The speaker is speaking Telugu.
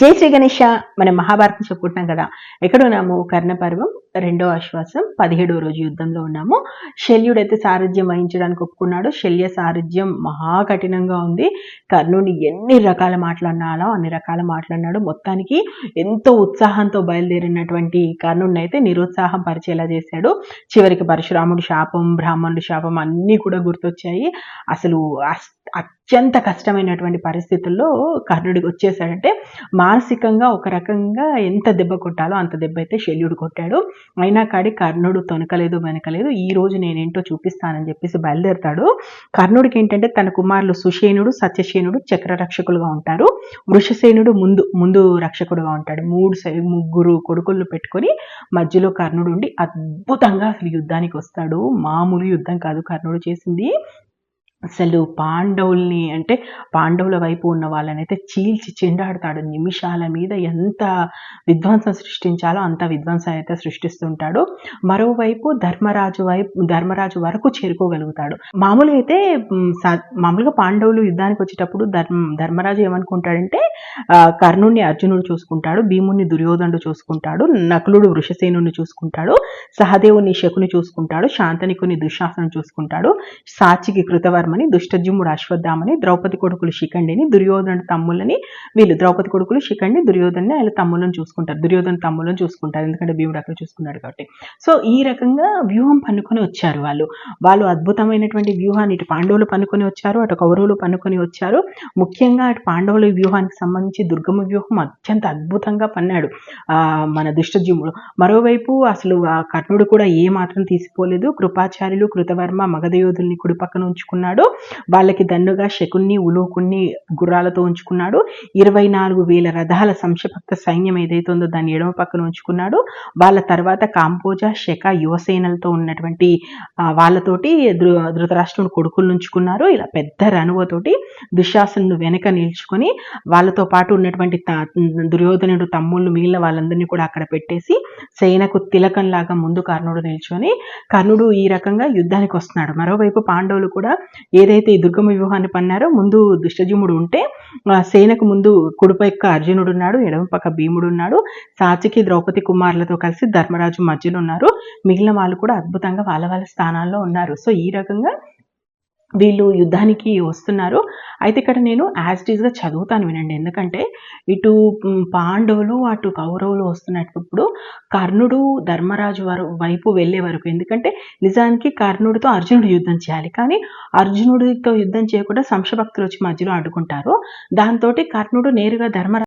జై శ్రీ గణేష మనం మహాభారతం చెప్పుకుంటున్నాం కదా. ఎక్కడున్నాము కర్ణపర్వం. రెండో ఆశ్వాసం. పదిహేడవ రోజు యుద్ధంలో ఉన్నాము. శల్యుడైతే సారథ్యం వహించడానికి ఒప్పుకున్నాడు. శల్య సారథ్యం మహా కఠినంగా ఉంది. కర్ణుని ఎన్ని రకాల మాట్లాడినాలో అన్ని రకాల మాట్లాడినాడు. మొత్తానికి ఎంతో ఉత్సాహంతో బయలుదేరినటువంటి కర్ణుడిని అయితే నిరుత్సాహం పరిచేలా చేశాడు. చివరికి పరశురాముడు శాపం బ్రాహ్మణుడి శాపం అన్నీ కూడా గుర్తొచ్చాయి. అసలు అస్- అత్యంత కష్టమైనటువంటి పరిస్థితుల్లో కర్ణుడికి వచ్చేసాడంటే మానసికంగా ఒక రకంగా ఎంత దెబ్బ కొట్టాలో అంత దెబ్బ అయితే శల్యుడు కొట్టాడు. అయినా కాడి కర్ణుడు తొనకలేదు వెనకలేదు ఈ రోజు నేనేంటో చూపిస్తానని చెప్పేసి బయలుదేరతాడు. కర్ణుడికి ఏంటంటే తన కుమారులు సుషేనుడు సత్యసేనుడు చక్ర రక్షకులుగా ఉంటారు. వృషసేనుడు ముందు ముందు రక్షకుడుగా ఉంటాడు. మూడు సై- ముగ్గురు కొడుకులను పెట్టుకొని మధ్యలో కర్ణుడు ఉండి అద్భుతంగా అసలు యుద్ధానికి వస్తాడు. మామూలు యుద్ధం కాదు కర్ణుడు చేసింది. అసలు పాండవుల్ని అంటే పాండవుల వైపు ఉన్న వాళ్ళనైతే చీల్చి చెండాడతాడు. నిమిషాల మీద ఎంత విధ్వంసం సృష్టించాలో అంత విధ్వంసం అయితే సృష్టిస్తుంటాడు. మరోవైపు ధర్మరాజు వైపు ధర్మరాజు వరకు చేరుకోగలుగుతాడు. మామూలుగా అయితే మామూలుగా పాండవులు యుద్ధానికి వచ్చేటప్పుడు ధర్మ ధర్మరాజు ఏమనుకుంటాడంటే ఆ, కర్ణుడిని అర్జునుడు చూసుకుంటాడు భీముని దుర్యోధనుడు చూసుకుంటాడు నకులుడు వృషసేనుని చూసుకుంటాడు సహదేవుని శకుని చూసుకుంటాడు శాంతనికుని దుశ్శాసనం చూసుకుంటాడు సాచికి కృతవర్మ అశ్వత్థామని దుష్టజుముడు అశ్వత్థామని ద్రౌపది కొడుకులు శిఖండిని దుర్యోధన తమ్ములని వీళ్ళు ద్రౌపది కొడుకులు శిఖండి దుర్యోధన్ని వాళ్ళ తమ్ములను చూసుకుంటారు. దుర్యోధన తమ్ములను చూసుకుంటారు. ఎందుకంటే భీముడు అక్కడ చూసుకున్నాడు కాబట్టి. సో ఈ రకంగా వ్యూహం పన్నుకొని వచ్చారు వాళ్ళు. వాళ్ళు అద్భుతమైనటువంటి వ్యూహాన్ని ఇటు పాండవులు పన్నుకొని వచ్చారు అటు కౌరవులు పన్నుకొని వచ్చారు. ముఖ్యంగా అటు పాండవుల వ్యూహానికి సంబంధించి దుర్గమ వ్యూహం అత్యంత అద్భుతంగా పన్నాడు ఆ మన దుష్టజుమ్ముడు. మరోవైపు అసలు ఆ కర్ణుడు కూడా ఏ మాత్రం తీసిపోలేదు. కృపాచార్యులు కృతవర్మ మగధయోధుల్ని కుడి పక్కన ఉంచుకున్నాడు. వాళ్ళకి దన్నుగా శకున్ని ఉలూకుణ్ణి గుర్రాలతో ఉంచుకున్నాడు. ఇరవై నాలుగు వేల రథాల సంశభక్త సైన్యం ఏదైతే ఉందో దాన్ని ఎడమ పక్కన ఉంచుకున్నాడు. వాళ్ళ తర్వాత కాంపోజ శక యువసేనలతో ఉన్నటువంటి వాళ్ళతోటి ధృ ధృతరాష్ట్రుని కొడుకులు ఉంచుకున్నారు. ఇలా పెద్ద రణువతోటి దుశ్శాసను వెనక నిల్చుకొని వాళ్ళతో పాటు ఉన్నటువంటి దుర్యోధనుడు తమ్ముళ్ళు మిగిలిన వాళ్ళందరినీ కూడా అక్కడ పెట్టేసి సేనకు తిలకంలాగా ముందు కర్ణుడు నిల్చొని కర్ణుడు ఈ రకంగా యుద్ధానికి వస్తున్నాడు. మరోవైపు పాండవులు కూడా ఏదైతే ఈ దుర్గమ వ్యూహాన్ని పన్నారో ముందు దుష్టజుముడు ఉంటే ఆ సేనకు ముందు కుడిపక్క అర్జునుడు ఉన్నాడు ఎడమ పక్క భీముడు ఉన్నాడు సాచికి ద్రౌపది కుమారులతో కలిసి ధర్మరాజు మధ్యలో ఉన్నారు. మిగిలిన వాళ్ళు కూడా అద్భుతంగా వాళ్ళ వాళ్ళ స్థానాల్లో ఉన్నారు. సో ఈ రకంగా వీళ్ళు యుద్ధానికి వస్తున్నారు. అయితే ఇక్కడ నేను యాజ్గా చదువుతాను వినండి. ఎందుకంటే ఇటు పాండవులు అటు కౌరవులు వస్తున్నప్పుడు కర్ణుడు ధర్మరాజు వారు వైపు వెళ్ళే వరకు. ఎందుకంటే నిజానికి కర్ణుడితో అర్జునుడు యుద్ధం చేయాలి. కానీ అర్జునుడితో యుద్ధం చేయకుండా సంశభక్తులు వచ్చి మధ్యలో అడ్డుకుంటారు దాంతో కర్ణుడు నేరుగా ధర్మరాజు